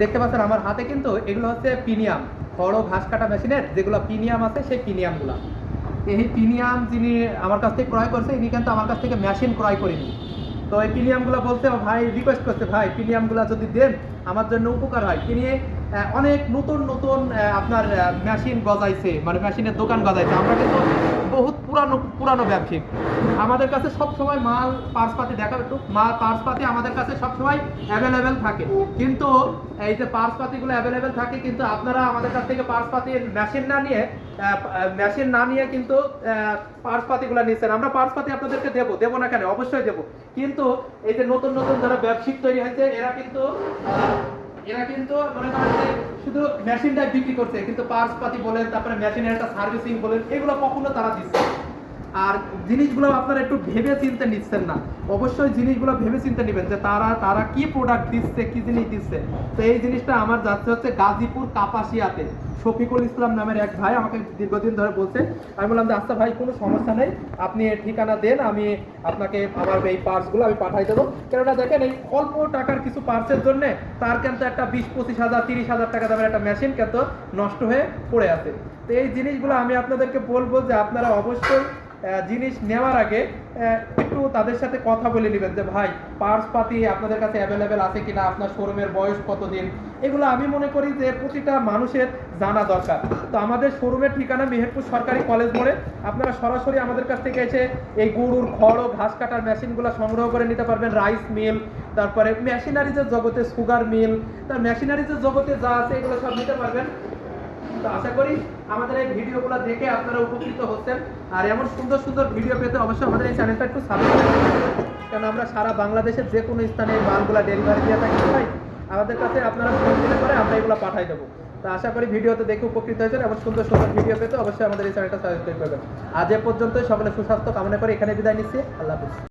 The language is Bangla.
দেখতে পাচ্ছেন আমার হাতে কিন্তু এগুলো হচ্ছে পিনিয়াম, বড় ঘাস কাটা মেশিনের যেগুলো পিনিয়াম আছে সেই পিনিয়ামগুলো। এই পিনিয়াম যিনি আমার কাছ থেকে ক্রয় করছে, ইনি কিন্তু আমার কাছ থেকে মেশিন ক্রয় করেনি। তো এই পিনিয়ামগুলো বলতে ভাই রিকোয়েস্ট করছে, ভাই, পিনিয়ামগুলো যদি দেন, আমার জন্য উপকার হয়। তিনি অনেক নতুন নতুন আপনার মেশিন গজাইছে মানে মেশিনের দোকান গজাইছে। আমরা কিন্তু বহুত পুরানো পুরানো ব্যবসায়িক। আমাদের কাছে সব সময় মাল পার্সপাতি দেখা, একটু মাল পার্সপাতি আমাদের কাছে সব সময় অ্যাভেলেবেল থাকে। কিন্তু এই যে পার্সপাতিগুলো অ্যাভেলেবেল থাকে, কিন্তু আপনারা আমাদের কাছ থেকে পার্সপাতির মেশিন না নিয়ে মেশিন না নিয়ে কিন্তু পার্সপাতিগুলো নিচ্ছেন। আমরা পার্সপাতি আপনাদেরকে দেবো দেবো না কেন? অবশ্যই দেবো। কিন্তু এই যে নতুন নতুন যারা ব্যবসায়িক তৈরি হয়েছে, এরা কিন্তু এরা কিন্তু মনে করেন যে শুধু মেশিনটাই বিক্রি করছে, কিন্তু পার্সপাতি বলেন, তারপরে মেশিনের একটা সার্ভিসিং বলেন, এগুলো কখনো তারা দিচ্ছে। আর জিনিসগুলো আপনারা একটু ভেবে চিনতে নিচ্ছেন না। অবশ্যই জিনিসগুলো ভেবে চিনতে নেবেন যে তারা তারা কি প্রোডাক্ট দিচ্ছে, কি জিনিস দিচ্ছে। তো এই জিনিসটা আমার যাচ্ছে হচ্ছে গাজীপুর কাপাসিয়াতে। শফিকুল ইসলাম নামের এক ভাই আমাকে দীর্ঘদিন ধরে বলছে। আমি বললাম যে আচ্ছা ভাই, কোনো সমস্যা নেই। আপনি ঠিকানা দেন, আমি আপনাকে আমার এই পার্সগুলো আমি পাঠাই দেবো। কেননা দেখেন এই অল্প টাকার কিছু পার্সের জন্য তার কিন্তু একটা বিশ, পঁচিশ হাজার, তিরিশ হাজার টাকা দামের একটা মেশিন কিন্তু নষ্ট হয়ে পড়ে আছে। তো এই জিনিসগুলো আমি আপনাদেরকে বলব যে আপনারা অবশ্যই জিনিস নেওয়ার আগে একটু তাদের সাথে কথা বলে নেবেন যে, ভাই, পার্স পাতি আপনাদের কাছে অ্যাভেলেবেল আছে কিনা? আপনার শোরুমের বয়স কতদিন? এগুলো আমি মনে করি যে, প্রতিটা মানুষের জানা দরকার। তো আমাদের শোরুমের ঠিকানা মেহেরপুর সরকারি কলেজ মোড়ে। আপনারা সরাসরি আমাদের কাছ থেকে এসে এই গরুর খড় ও ঘাস কাটার মেশিনগুলো সংগ্রহ করে নিতে পারবেন। রাইস মিল তারপরে মেশিনারিজের জগতে সুগার মিল তার মেশিনারিজের জগতে যা আছে এগুলো সব নিতে পারবেন। তো আশা করি আমাদের এই ভিডিওগুলো দেখে আপনারা উপকৃত হচ্ছেন। আর এমন সুন্দর সুন্দর ভিডিও পেতে অবশ্যই আমাদের এই চ্যানেলটা একটু সাবস্ক্রাইব কারণ আমরা সারা বাংলাদেশের যে কোনো স্থানে এই মালগুলো ডেলিভারি দিয়ে থাকি ভাই আমাদের কাছে আপনারা ফোন দিলে পরে আমরা এগুলো পাঠাই দেবো। তো আশা করি ভিডিওতে দেখে উপকৃত হয়েছেন। এবং সুন্দর সুন্দর ভিডিও পেতে অবশ্যই আমাদের এই চ্যানেলটা সাবস্ক্রাইব করবেন আজ এ পর্যন্ত সকলে সুস্বাস্থ্য কামনা করে এখানে বিদায় নিচ্ছি। আল্লাহ হাফিজ।